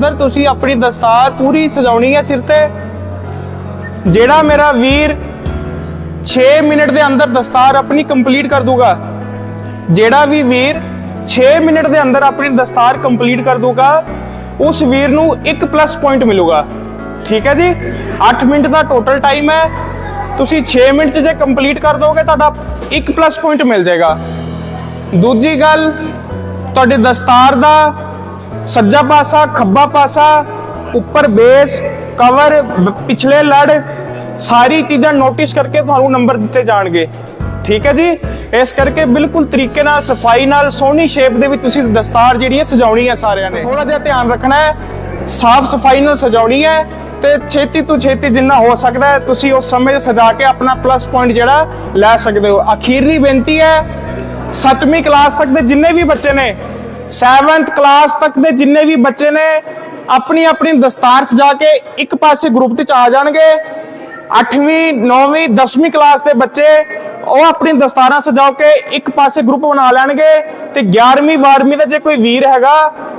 ਅੰਦਰ ਤੁਸੀਂ ਆਪਣੀ ਦਸਤਾਰ ਪੂਰੀ ਸਜਾਉਣੀ ਹੈ ਸਿਰ ਤੇ। ਜਿਹੜਾ ਮੇਰਾ ਵੀਰ 6 ਮਿੰਟ ਦੇ ਅੰਦਰ ਦਸਤਾਰ ਆਪਣੀ ਕੰਪਲੀਟ ਕਰ ਦੂਗਾ, ਜਿਹੜਾ ਵੀ ਵੀਰ 6 ਮਿੰਟ ਦੇ ਅੰਦਰ ਆਪਣੀ ਦਸਤਾਰ ਕੰਪਲੀਟ ਕਰ ਦੂਗਾ, ਉਸ ਵੀਰ ਨੂੰ 1 ਪਲੱਸ ਪੁਆਇੰਟ ਮਿਲੂਗਾ। ਠੀਕ ਹੈ ਜੀ? 8 ਮਿੰਟ ਦਾ ਟੋਟਲ ਟਾਈਮ ਹੈ। ਤੁਸੀਂ 6 ਮਿੰਟ 'ਚ ਜੇ ਕੰਪਲੀਟ ਕਰ ਦੋਗੇ, ਤੁਹਾਡਾ 1 ਪਲੱਸ ਪੁਆਇੰਟ ਮਿਲ ਜਾਏਗਾ। ਦੂਜੀ ਗੱਲ, ਤੁਹਾਡੇ ਦਸਤਾਰ ਦਾ ਸੱਜਾ ਪਾਸਾ, ਖੱਬਾ ਪਾਸਾ, ਉੱਪਰ ਬੇਸ ਕਵਰ ਪਿਛਲੇ ਲੜ, ਸਾਰੀ ਚੀਜ਼ਾਂ ਨੋਟਿਸ ਕਰਕੇ ਤੁਹਾਨੂੰ ਨੰਬਰ ਦਿੱਤੇ ਜਾਣਗੇ। ਠੀਕ ਹੈ ਜੀ? ਇਸ ਕਰਕੇ ਬਿਲਕੁਲ ਤਰੀਕੇ ਨਾਲ, ਸਫ਼ਾਈ ਨਾਲ, ਸੋਹਣੀ ਸ਼ੇਪ ਦੇ ਵਿੱਚ ਤੁਸੀਂ ਦਸਤਾਰ ਜਿਹੜੀ ਹੈ ਸਜਾਉਣੀ ਹੈ ਸਾਰਿਆਂ ਨੇ। ਥੋੜਾ ਜਿਹਾ ਧਿਆਨ ਰੱਖਣਾ ਹੈ, ਸਾਫ਼ ਸਫ਼ਾਈ ਨਾਲ ਸਜਾਉਣੀ ਹੈ ਤੇ ਛੇਤੀ ਤੋਂ ਛੇਤੀ ਜਿੰਨਾ ਹੋ ਸਕਦਾ ਹੈ, ਤੁਸੀਂ ਉਸ ਸਮੇਂ 'ਚ ਸਜਾ ਕੇ ਆਪਣਾ ਪਲੱਸ ਪੁਆਇੰਟ ਜਿਹੜਾ ਲੈ ਸਕਦੇ ਹੋ। ਅਖੀਰਲੀ ਬੇਨਤੀ ਹੈ, ਸੱਤਵੀਂ ਕਲਾਸ ਤੱਕ ਦੇ ਜਿੰਨੇ ਵੀ ਬੱਚੇ ਨੇ 7th ਕਲਾਸ ਤੱਕ ਦੇ ਜਿੰਨੇ ਵੀ ਬੱਚੇ ਨੇ ਆਪਣੀ ਆਪਣੀ ਦਸਤਾਰ ਸਜਾ ਕੇ ਇੱਕ ਪਾਸੇ ਗਰੁੱਪ ਵਿੱਚ ਆ ਜਾਣਗੇ। 8ਵੀਂ 9ਵੀਂ 10ਵੀਂ ਕਲਾਸ ਦੇ ਬੱਚੇ ਉਹ ਆਪਣੀ ਦਸਤਾਰਾਂ ਸਜਾ ਕੇ ਇੱਕ ਪਾਸੇ ਗਰੁੱਪ ਬਣਾ ਲੈਣਗੇ ਤੇ 11ਵੀਂ 12ਵੀਂ ਦਾ ਜੇ ਕੋਈ ਵੀਰ ਹੈਗਾ,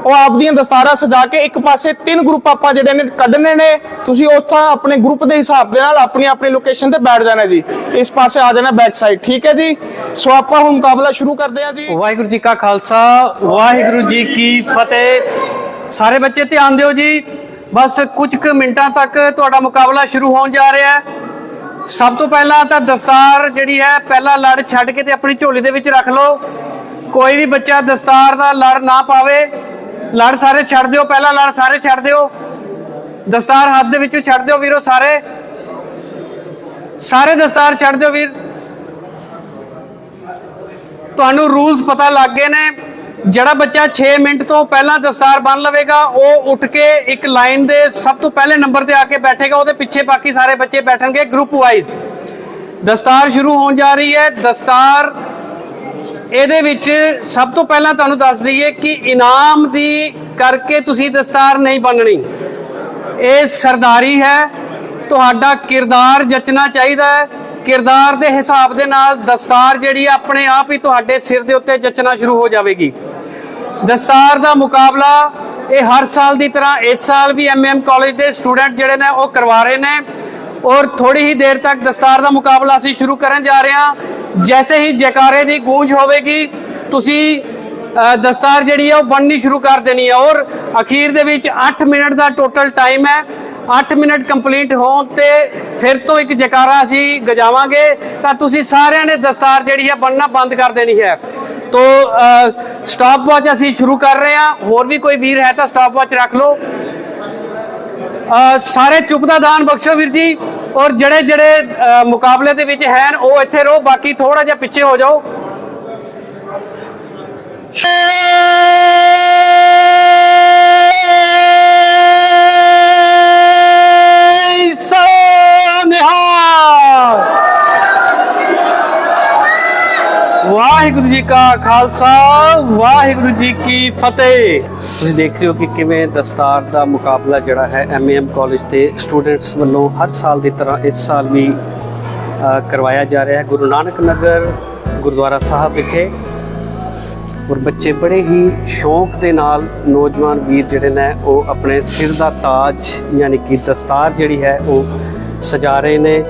ਉਹ ਆਪਦੀਆਂ ਦਸਤਾਰਾਂ ਸਜਾ ਕੇ ਇੱਕ ਪਾਸੇ ਤਿੰਨ ਗਰੁੱਪ ਆਪਾਂ ਜਿਹੜੇ ਨੇ ਕੱਢਣੇ ਨੇ, ਤੁਸੀਂ ਉਸ ਥਾਂ ਆਪਣੇ ਗਰੁੱਪ ਦੇ ਹਿਸਾਬ ਦੇ ਨਾਲ ਆਪਣੀ ਆਪਣੀ ਲੋਕੇਸ਼ਨ ਤੇ ਬੈਠ ਜਾਣਾ ਜੀ। ਇਸ ਪਾਸੇ ਆ ਜਾਣਾ ਬੈਕ ਸਾਈਡ ਠੀਕ ਹੈ ਜੀ? ਸੋ ਆਪਾਂ ਹੁਣ ਮੁਕਾਬਲਾ ਸ਼ੁਰੂ ਕਰਦੇ ਹਾਂ ਜੀ। ਵਾਹਿਗੁਰੂ ਜੀ ਕਾ ਖਾਲਸਾ, ਵਾਹਿਗੁਰੂ ਜੀ ਕੀ ਫਤਿਹ। ਸਾਰੇ ਬੱਚੇ ਧਿਆਨ ਦਿਓ ਜੀ। ਬਸ ਕੁਝ ਕੁ ਮਿੰਟਾਂ ਤੱਕ ਤੁਹਾਡਾ ਮੁਕਾਬਲਾ ਸ਼ੁਰੂ ਹੋਣ ਜਾ ਰਿਹਾ ਹੈ। ਸਭ ਤੋਂ ਪਹਿਲਾਂ ਤਾਂ ਦਸਤਾਰ ਜਿਹੜੀ ਹੈ, ਪਹਿਲਾ ਲੜ ਛੱਡ ਕੇ ਤੇ ਆਪਣੀ ਝੋਲੀ ਦੇ ਵਿੱਚ ਰੱਖ ਲਓ। ਕੋਈ ਵੀ ਬੱਚਾ ਦਸਤਾਰ ਦਾ ਲੜ ਨਾ ਪਾਵੇ, ਲੜ ਸਾਰੇ ਛੱਡ ਦਿਓ, ਪਹਿਲਾ ਲੜ ਸਾਰੇ ਛੱਡ ਦਿਓ। ਦਸਤਾਰ ਹੱਥ ਦੇ ਵਿੱਚੋਂ ਛੱਡ ਦਿਓ ਵੀਰੋ ਸਾਰੇ। ਸਾਰੇ ਦਸਤਾਰ ਛੱਡ ਦਿਓ ਵੀਰ। ਤੁਹਾਨੂੰ ਰੂਲਸ ਪਤਾ ਲੱਗ ਗਏ ਨੇ। ਜਿਹੜਾ ਬੱਚਾ 6 ਮਿੰਟ ਤੋਂ ਪਹਿਲਾਂ ਦਸਤਾਰ ਬੰਨ ਲਵੇਗਾ, ਉਹ ਉੱਠ ਕੇ ਇੱਕ ਲਾਈਨ ਦੇ ਸਭ ਤੋਂ ਪਹਿਲੇ ਨੰਬਰ ਤੇ ਆ ਕੇ ਬੈਠੇਗਾ, ਉਹਦੇ ਪਿੱਛੇ ਬਾਕੀ ਸਾਰੇ ਬੱਚੇ ਬੈਠਣਗੇ ਗਰੁੱਪ ਵਾਈਜ਼ ਦਸਤਾਰ ਸ਼ੁਰੂ ਹੋਣ ਜਾ ਰਹੀ ਹੈ। ਦਸਤਾਰ ਇਹਦੇ ਵਿੱਚ ਸਭ ਤੋਂ ਪਹਿਲਾਂ ਤੁਹਾਨੂੰ ਦੱਸ ਦਈਏ ਕਿ ਇਨਾਮ ਦੀ ਕਰਕੇ ਤੁਸੀਂ ਦਸਤਾਰ ਨਹੀਂ ਬੰਨਣੀ। ਇਹ ਸਰਦਾਰੀ ਹੈ। ਤੁਹਾਡਾ ਕਿਰਦਾਰ ਜਚਣਾ ਚਾਹੀਦਾ ਹੈ। ਕਿਰਦਾਰ ਦੇ ਹਿਸਾਬ ਦੇ ਨਾਲ ਦਸਤਾਰ ਜਿਹੜੀ ਹੈ ਆਪਣੇ ਆਪ ਹੀ ਤੁਹਾਡੇ ਸਿਰ ਦੇ ਉੱਤੇ ਜਚਣਾ ਸ਼ੁਰੂ ਹੋ ਜਾਵੇਗੀ। ਦਸਤਾਰ ਦਾ ਮੁਕਾਬਲਾ ਇਹ ਹਰ ਸਾਲ ਦੀ ਤਰ੍ਹਾਂ ਇਸ ਸਾਲ ਵੀ ਐਮਐਮ ਕਾਲਜ ਦੇ ਸਟੂਡੈਂਟ ਜਿਹੜੇ ਨੇ ਉਹ ਕਰਵਾ ਰਹੇ ਨੇ ਔਰ ਥੋੜੀ ਹੀ ਦੇਰ ਤੱਕ ਦਸਤਾਰ ਦਾ ਮੁਕਾਬਲਾ ਅਸੀਂ ਸ਼ੁਰੂ ਕਰਨ ਜਾ ਰਹੇ ਹਾਂ। ਜੈਸੇ ਹੀ ਜੈਕਾਰੇ ਦੀ ਗੂੰਜ ਹੋਵੇਗੀ, ਤੁਸੀਂ ਦਸਤਾਰ ਜਿਹੜੀ ਹੈ ਉਹ ਬਣਨੀ ਸ਼ੁਰੂ ਕਰ ਦੇਣੀ ਹੈ ਔਰ ਅਖੀਰ ਦੇ ਵਿੱਚ 8 ਮਿੰਟ ਦਾ ਟੋਟਲ ਟਾਈਮ ਹੈ। 8 ਮਿੰਟ ਕੰਪਲੀਟ ਹੋਣ ਤੇ ਫਿਰ ਤੋਂ ਇੱਕ ਜੈਕਾਰਾ ਅਸੀਂ ਗਜਾਵਾਂਗੇ। ਤਾਂ ਤੁਸੀਂ ਸਾਰਿਆਂ ਨੇ ਦਸਤਾਰ ਜਿਹੜੀ ਹੈ ਬਣਨਾ ਬੰਦ ਕਰ ਦੇਣੀ ਹੈ। ਤੋ ਸਟਾਪ ਵਾਚ ਅਸੀਂ ਸ਼ੁਰੂ ਕਰ ਰਹੇ ਹਾਂ। ਹੋਰ ਵੀ ਕੋਈ ਵੀਰ ਹੈ ਤਾਂ ਸਟਾਪ ਵਾਚ ਰੱਖ ਲਓ। ਸਾਰੇ ਚੁੱਪ ਦਾ ਦਾਨ ਬਖਸ਼ੋ ਵੀਰ ਜੀ। ਔਰ ਜਿਹੜੇ ਜਿਹੜੇ ਮੁਕਾਬਲੇ ਦੇ ਵਿੱਚ ਹਨ, ਉਹ ਇੱਥੇ ਰਹੋ। ਬਾਕੀ ਥੋੜਾ ਜਿਹਾ ਪਿੱਛੇ ਹੋ ਜਾਓ। ਜੀ ਕਾ ਖਾਲਸਾ, ਵਾਹਿਗੁਰੂ ਜੀ ਕੀ ਫਤਿਹ। ਤੁਸੀਂ ਦੇਖ ਰਹੇ ਹੋ ਕਿ ਕਿਵੇਂ ਦਸਤਾਰ ਦਾ ਮੁਕਾਬਲਾ ਜਿਹੜਾ ਹੈ ਐਮਏਐਮ ਕਾਲਜ ਦੇ ਸਟੂਡੈਂਟਸ ਵੱਲੋਂ ਹਰ ਸਾਲ ਦੀ ਤਰ੍ਹਾਂ ਇਸ ਸਾਲ ਵੀ ਕਰਵਾਇਆ ਜਾ ਰਿਹਾ ਹੈ। ਗੁਰੂ ਨਾਨਕ ਨਗਰ, ਗੁਰਦੁਆਰਾ ਸਾਹਿਬ ਵਿਖੇ। ਔਰ ਬੱਚੇ ਬੜੇ ਹੀ ਸ਼ੌਂਕ ਦੇ ਨਾਲ ਨੌਜਵਾਨ ਵੀਰ ਜਿਹੜੇ ਨੇ, ਉਹ ਆਪਣੇ ਸਿਰ ਦਾ ਤਾਜ ਯਾਨੀ ਕਿ ਦਸਤਾਰ ਜਿਹੜੀ ਹੈ ਉਹ ਸਜਾ ਰਹੇ ਨੇ।